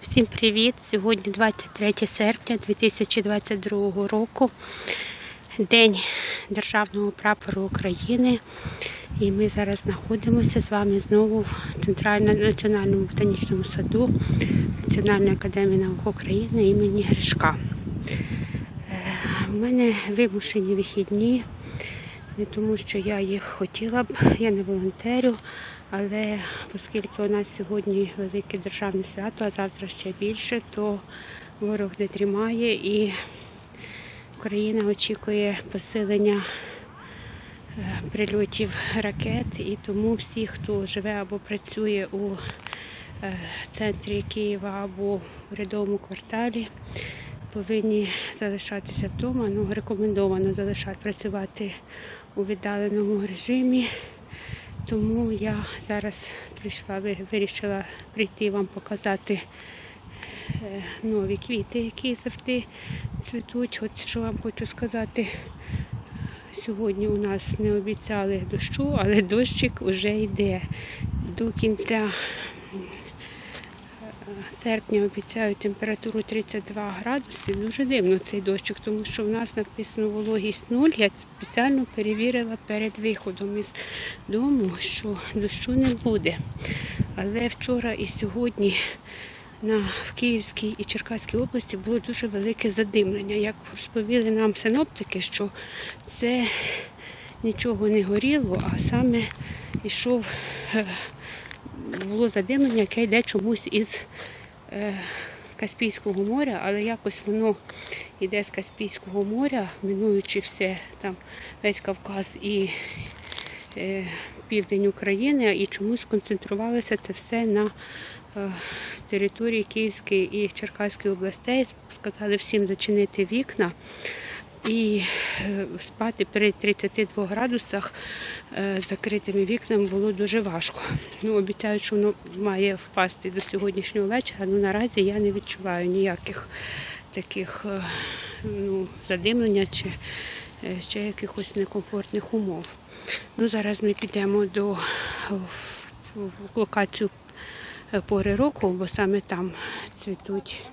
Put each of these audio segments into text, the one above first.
Всім привіт! Сьогодні 23 серпня 2022 року, День Державного прапору України. І ми зараз знаходимося з вами знову в Центральному національному ботанічному саду Національної академії наук України імені Гришка. У мене вимушені вихідні, не тому що я їх хотіла б, я не волонтерю, але оскільки у нас сьогодні велике державне свято, а завтра ще більше, то ворог не тримає і Україна очікує посилення е, прильотів ракет. І тому всі, хто живе або працює у е, центрі Києва або в урядовому кварталі, повинні залишатися вдома. Ну, рекомендовано залишати працювати у віддаленому режимі. Тому я зараз прийшла, вирішила прийти вам показати е, нові квіти, які завжди цвітуть. От що вам хочу сказати. Сьогодні у нас не обіцяли дощу, але дощик вже йде. До кінця серпня обіцяють температуру 32 градуси. Дуже дивно цей дощик, тому що в нас написано вологість 0. Я спеціально перевірила перед виходом із дому, що дощу не буде. Але вчора і сьогодні на, в Київській і Черкаській області було дуже велике задимлення. Як розповіли нам синоптики, що це нічого не горіло, а саме йшов, е, було задимлення, яке йде чомусь із е, Каспійського моря, але якось воно йде з Каспійського моря, минуючи все там весь Кавказ і е, південь України, і чомусь сконцентрувалося це все на е, території Київської і Черкаської областей. Сказали всім зачинити вікна і е, спати при 32 градусах е, з закритими вікнами було дуже важко. Ну, обіцяють, що воно має впасти до сьогоднішнього вечора, але наразі я не відчуваю ніяких таких е, ну, задимлення чи ще якихось некомфортних умов. Ну, зараз ми підемо до локацію пори року, бо саме там цвітуть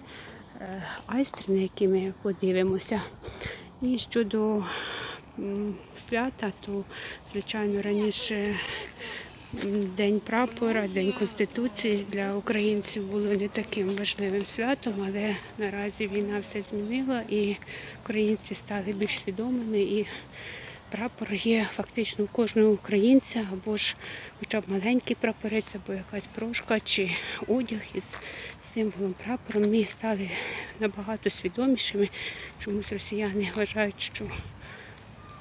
айстри, на які ми подивимося. І щодо свята, то звичайно раніше День прапора, День Конституції для українців було не таким важливим святом, але наразі війна все змінила і українці стали більш свідомими і прапор є фактично у кожного українця, або ж хоча б маленький прапорець, або якась брошка чи одяг із символом прапором. Ми стали набагато свідомішими. Чомусь росіяни вважають, що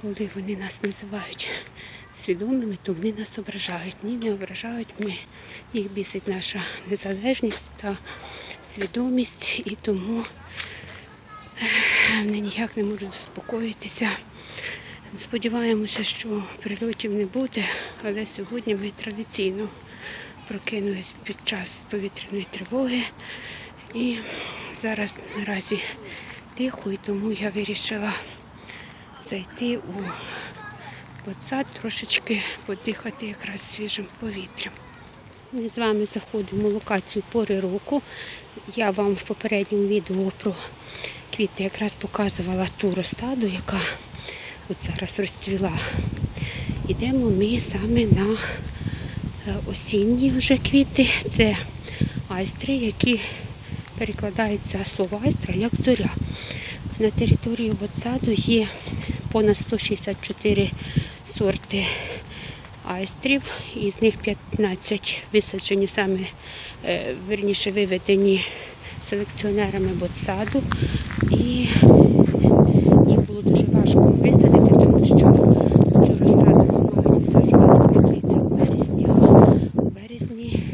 коли вони нас називають свідомими, то вони нас ображають. Ні, не ображають. Ми їх бісить наша незалежність та свідомість, і тому вони ніяк не можуть заспокоїтися. Сподіваємося, що прильотів не буде, але сьогодні ми традиційно прокинулись під час повітряної тривоги. І зараз наразі тихо, і тому я вирішила зайти у сад, трошечки подихати якраз свіжим повітрям. Ми з вами заходимо в локацію пори року. Я вам в попередньому відео про квіти якраз показувала ту розсаду, яка от зараз розцвіла. Йдемо ми саме на е, осінні вже квіти. Це айстри, які перекладається слово айстра як зоря. На території саду є понад 164 сорти айстрів, із них 15 висаджені саме, е, верніше виведені селекціонерами ботсаду. І їх було дуже важко висадити, тому що цю розсаду мають висаджувати в теплицях у березні, а у березні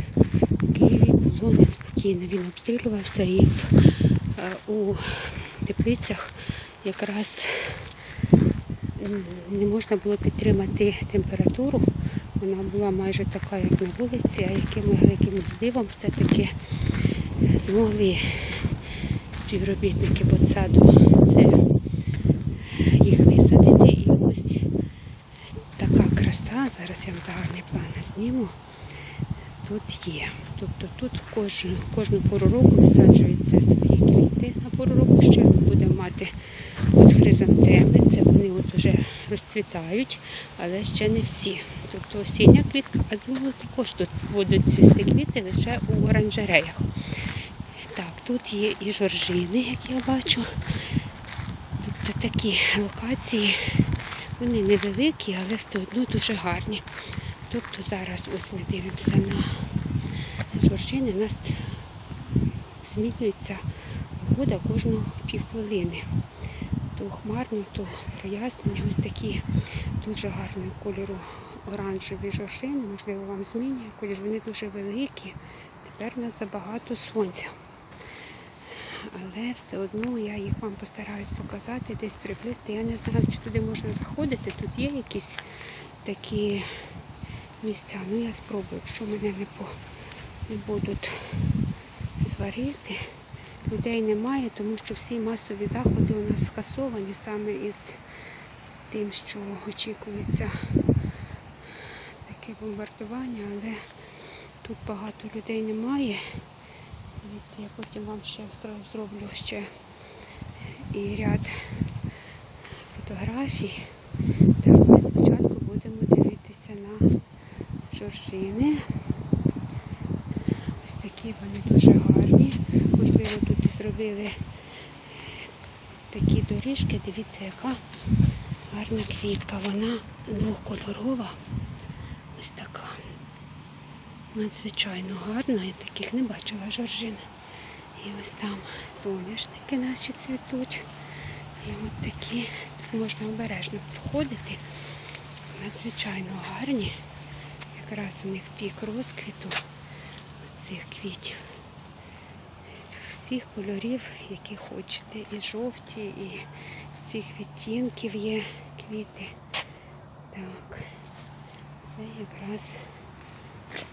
в Києві було неспокійно. Він обстрілювався і е, у теплицях якраз не можна було підтримати температуру. Вона була майже така, як на вулиці, а яким, якимось дивом все-таки змогли співробітники ботсаду це їх висадити. І ось така краса. Зараз я вам загальний план зніму. Тут є. Тобто тут кожну, кожну пору року висаджуються свої квіти. На пору року ще будемо мати от хризантеми. Це вони от уже розцвітають, але ще не всі. Тобто осіння квітка, а зимою також тут будуть цвісти квіти лише у оранжереях. Так, тут є і жоржини, як я бачу. Тобто такі локації, вони невеликі, але все одно дуже гарні. Тобто зараз ось ми дивимося на жоржини, у нас змінюється погода кожну півхвилини. То хмарно, то прояснення. Ось такі дуже гарного кольору оранжеві жоржини, можливо, вам змінює колір, вони дуже великі. Тепер у нас забагато сонця. Але все одно я їх вам постараюсь показати, десь приблизити. Я не знаю, чи туди можна заходити. Тут є якісь такі місця. Ну я спробую, якщо мене не, по, не будуть сварити. Людей немає, тому що всі масові заходи у нас скасовані саме із тим, що очікується таке бомбардування, але тут багато людей немає. Дивіться, я потім вам ще зроблю ще і ряд фотографій. Так, ми спочатку будемо дивитися на жоржини. Ось такі вони дуже гарні. Можливо, тут зробили такі доріжки. Дивіться, яка гарна квітка. Вона двохкольорова. Ось така. Надзвичайно гарна. Я таких не бачила жоржин. І ось там соняшники наші цвітуть. І от такі можна обережно проходити. Надзвичайно гарні. Якраз у них пік розквіту цих квітів. Всіх кольорів, які хочете. І жовті, і всіх відтінків є квіти. Так, це якраз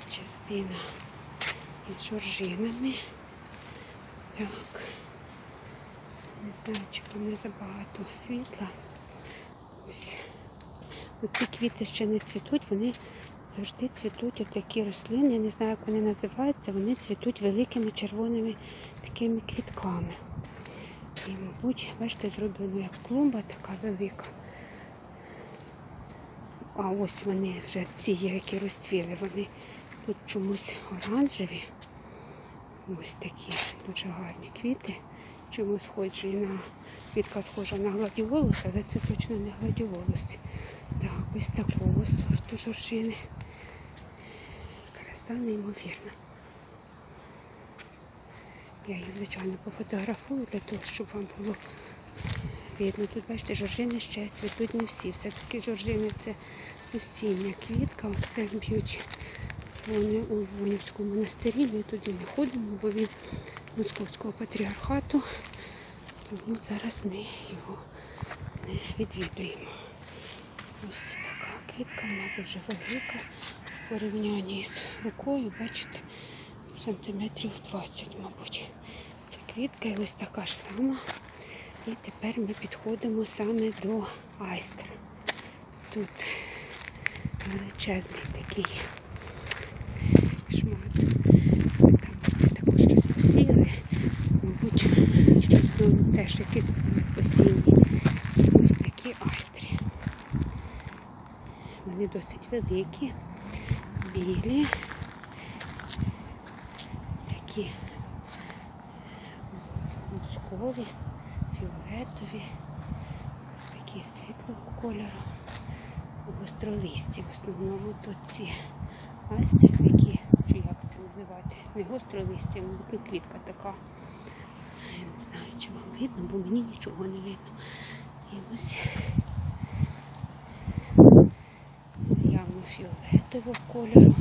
частина із жоржинами. Так. Не знаю, чи там не забагато світла. Ось. Оці квіти ще не цвітуть, вони завжди цвітуть отакі рослини. Я не знаю, як вони називаються, вони цвітуть великими червоними такими квітками. І, мабуть, бачите, зроблено як клумба така велика. А ось вони вже ці, які розцвіли, вони тут чомусь оранжеві. Ось такі дуже гарні квіти. Чомусь схожі на квітка схожа на гладіолус, але це точно не гладіолус. Так, ось такого сорту жоржини. Краса неймовірна. Я їх, звичайно, пофотографую для того, щоб вам було видно. Тут, бачите, жоржини ще цвітуть не всі. Все-таки жоржини це осіння квітка. Оце б'ють дзвони у Вонівському монастирі. Ми туди не ходимо, бо він московського патріархату. Тому зараз ми його відвідуємо. Ось така квітка, вона дуже велика порівнянні з рукою, бачите, сантиметрів 20, мабуть. Ця квітка і ось така ж сама. І тепер ми підходимо саме до айстра. Тут величезний такий шмат. Там також щось посіяли. Мабуть, щось ну, теж якісь посінні. Ось такі айстри. Вони досить великі, білі, такі мускові, фіолетові, ось такі світлого кольору, гостролисті. В основному тут ці такі, чи як це називати, не гостролисті, ну, квітка така. Я не знаю, чи вам видно, бо мені нічого не видно. І ось явно фіолетового кольору.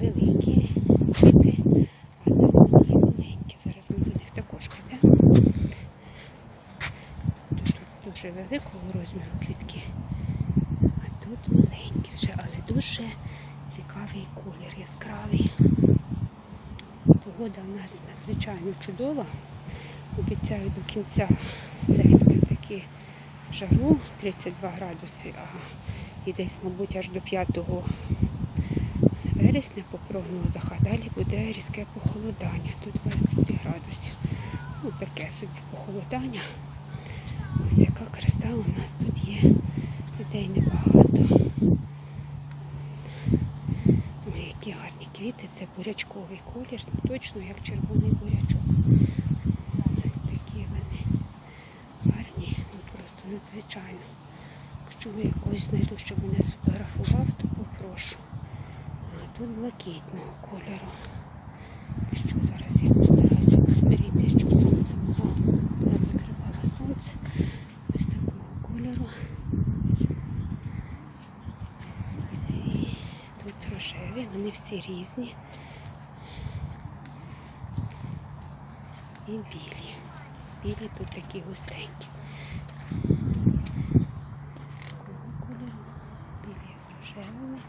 Великі квіти, але вони маленькі. Зараз ми також підемо. Тут дуже великого розміру квітки, а тут маленькі вже, але дуже цікавий колір, яскравий. Погода у нас надзвичайно чудова. Обіцяю до кінця серпня таки жару 32 градуси, а і десь, мабуть, аж до 5 вересня по прогнозах, а далі буде різке похолодання. Тут 20 градусів. Ну, таке собі похолодання. Ось яка краса у нас тут є. Людей небагато. Ой, які гарні квіти, це бурячковий колір, ну, точно як червоний бурячок. Ось такі вони гарні, ну просто надзвичайно. Якщо ви якогось знайду, щоб мене сфотографував, то попрошу. А тут блакитного кольору. Що зараз я постараюся перейти, щоб сонце було не закривало сонце. Ось такого кольору. І тут рожеві, вони всі різні. І білі. Білі тут такі густенькі. Такого кольору. Білі рожевими.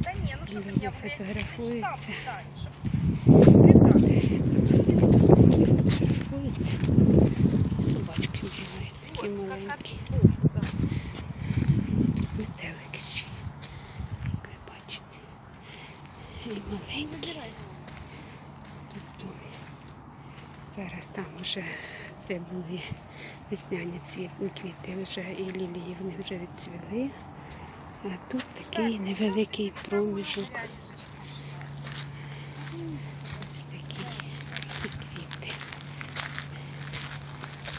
Да не, ну меня, блядь, фотографуются. шкаф ставишь. Собачки бігають, такі маленькі. Метелики ще. Як ви бачите. І маленькі. Тобто зараз там вже де були весняні цвіт- квіти, вже і лілії вони вже відцвіли. А тут такий невеликий проміжок. Ось такі, такі квіти.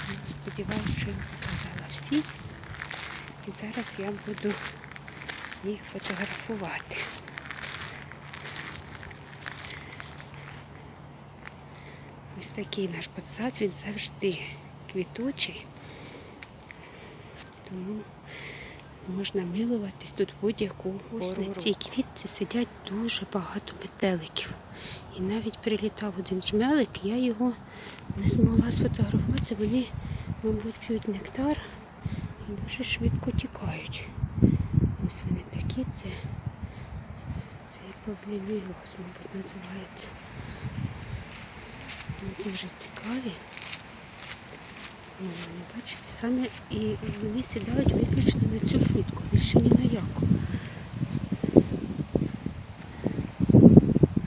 Ну, Сподіваюся, що я показала всі. І зараз я буду їх фотографувати. Ось такий наш подсад, він завжди квітучий. Тому можна милуватись тут будь-яку Ось пору. на На цій квітці сидять дуже багато метеликів. І навіть прилітав один жмелик, я його не змогла сфотографувати. Вони, мабуть, п'ють нектар і дуже швидко тікають. Ось вони такі, це, це проблемний мабуть, називається. Вони дуже цікаві. Бачите, саме і вони сідають виключно на цю квітку, більше ні на яку.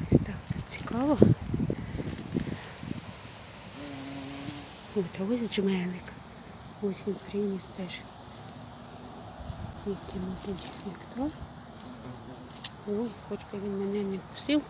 Ось так тут цікаво. От, а ось джмелик. Ось він приніс теж. Тільки, мабуть, нектар. Ой, хоч би він мене не вкусив.